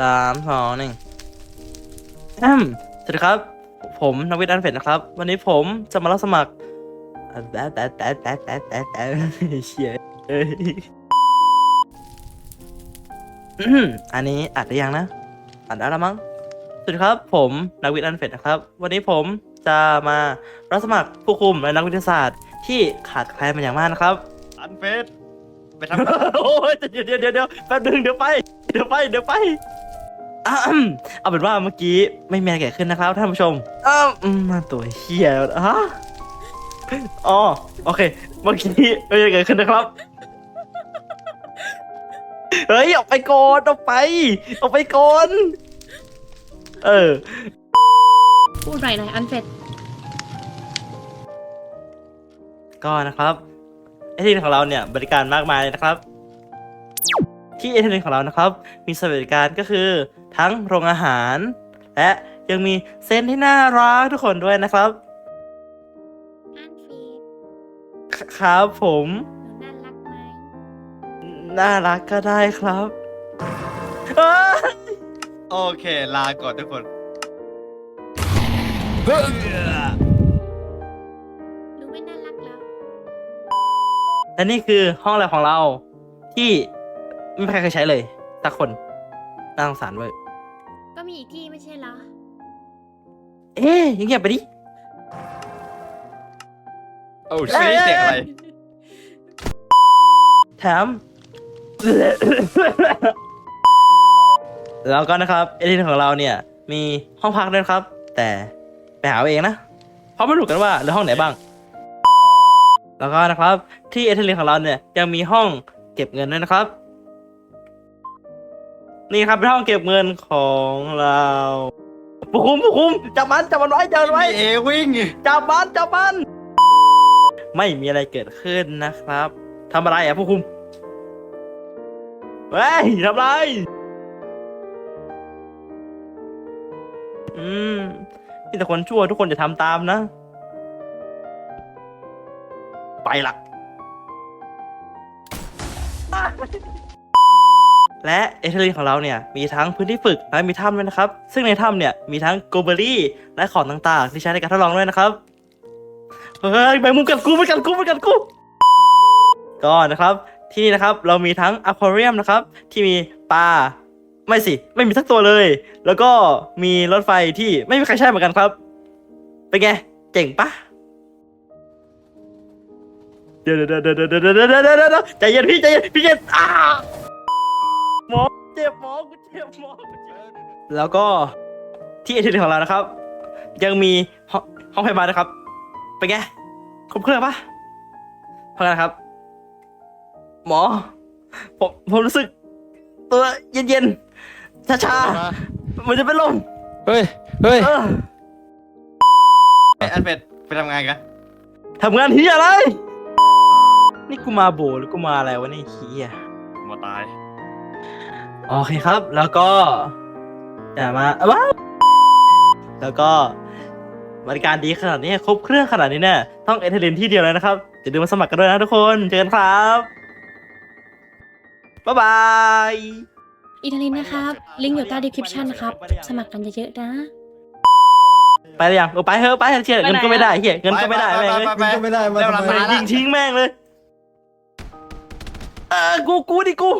สามสองหนึ่งแอมสวัสดีครับ ผมนวิทย์อันเฟดนะครับ วันนี้ผมจะมารับสมัครอะแต่แต่แต่แต่แต่แต่แต่เชียเอ้ยอืมอันนี้อัดได้ยังนะ อัดได้แล้วมั้งสวัสดีครับ ผมนวิทย์อันเฟดนะครับ วันนี้ผมจะมารับสมัครผู้คุมและนักวิทยาศาสตร์ ที่ขาดแคลนมาอย่างมากนะครับ อันเฟสไปทำโอ้ยเดี๋ยวเดี๋ยวเดี๋ยวเดี๋ยวแป๊บนึงเดี๋ยวไป เดี๋ยวไปเดี๋ยวไป อะอืมเอาเป็นว่าเมื่อกี้ไม่มีอะไรเกิดขึ้นนะครับท่านผู้ชมอ้าวอืมมาตัวเฮียฮะอ๋อโอเค เมื่อกี้ไม่มีอะไรเกิดขึ้นนะครับ เฮ้ย ออกไปก่อนออกไป ออกไปก่อน เออ พูดหน่อยหน่อยอันเฟดก็นะครับไอทีของเราเนี่ย บริการมากมายเลยนะครับ ที่ไอทีของเรานะครับ มีสวัสดิการก็คือทั้งโรงอาหาร และยังมีเซนที่น่ารักทุกคนด้วยนะครับอันเฟดคครับผมหนูน่ารักไหมน่ารักก็ได้ครับเอ้ยโอเค ลาก่อนทุกคน หนูไม่น่ารักแล้ว และนี่คือห้องแลบของเราที่ ไม่มีใครเคยใช้เลยสักคนน่าสงสารเว้ยก็มีอีกที่ไม่ใช่เหรอ เอ๊ยยังเงียบไปดิ โอ้ชิเสียงอะไร แถม แล้วก็นะครับ เอทีของเราเนี่ย มีห้องพักด้วยนะครับ แต่ไปหาเอาเองนะ เพราะไม่รู้กันว่าเหลือห้องไหนบ้าง แล้วก็นะครับ ที่เอทีของเราเนี่ยยังมีห้องเก็บเงินด้วยนะครับ นี่ครับเป็นห้องเก็บเงินของเราผู้คุมผู้คุมจับมันจับมันไว้จับมันไว้เอวิ่งจับมันจับมัน ไม่มีอะไรเกิดขึ้นนะครับทำอะไรอะผู้คุมเฮ้ยทำอะไร อืมนี่แต่คนชั่วทุกคนจะทำตามนะ ไปละ และเอเทอรีนของเราเนี่ยมีทั้งพื้นที่ฝึกและมีถ้ำด้วยนะครับ ซึ่งในถ้ำเนี่ยมีทั้งโกเบอรี่และของต่างๆ ที่ใช้ในการทดลองด้วยนะครับเฮ้ยไปมุมกันกูไปกันกูไปกันกูก็นะครับที่นี่นะครับเรามีทั้งอะควาเรียมนะครับ ที่มีปลาไม่สิ ไม่มีสักตัวเลย แล้วก็มีรถไฟที่ไม่มีใครใช้เหมือนกันครับ เป็นไง เจ๋งปะเดี๋ยวเดี๋ยวเดี๋ยวเดี๋ยวเดี๋ยวใจเย็นพี่ใจเย็นพี่เย็นอ้า เจ็บหมอกูเจ็บหมอกูเจ็บแล้วก็ที่เอทีของเรานะครับ ยังมีห้องห้องพยาบาลนะครับเป็นไงครบเครื่องปะพอกันนะครับ หมอ ผมผมรู้สึก ตัวเย็นๆชาๆมันจะเป็นลมเฮ้ย เฮ้ย เอออันเฟสไปทำงานกันทำงานที่อะไร นี่กูมาโบหรือกูมาอะไรวะนี่เฮียหมอตาย โอเคครับ แล้วก็อย่ามาว้าวแล้วก็บริการดีขนาดนี้ครบเครื่องขนาดนี้เนี่ยต้องเอเทลินที่เดียวเลยนะครับอย่าลืมมาสมัครกันด้วยนะทุกคนเจอกันครับ บ๊ายบายอิตาลีนะครับ ลิงก์อยู่ใต้ description นะครับ สมัครกันเยอะๆนะ ไปเลยยังเออไปเถอะไปเถอะเชี่ยเงินก็ไม่ได้เฮียเงินก็ไม่ได้แม่งเลยไปก็ไม่ได้มาเร็วทำไมหลังยิงทิ้งแม่งเลย เออกูกูดิกู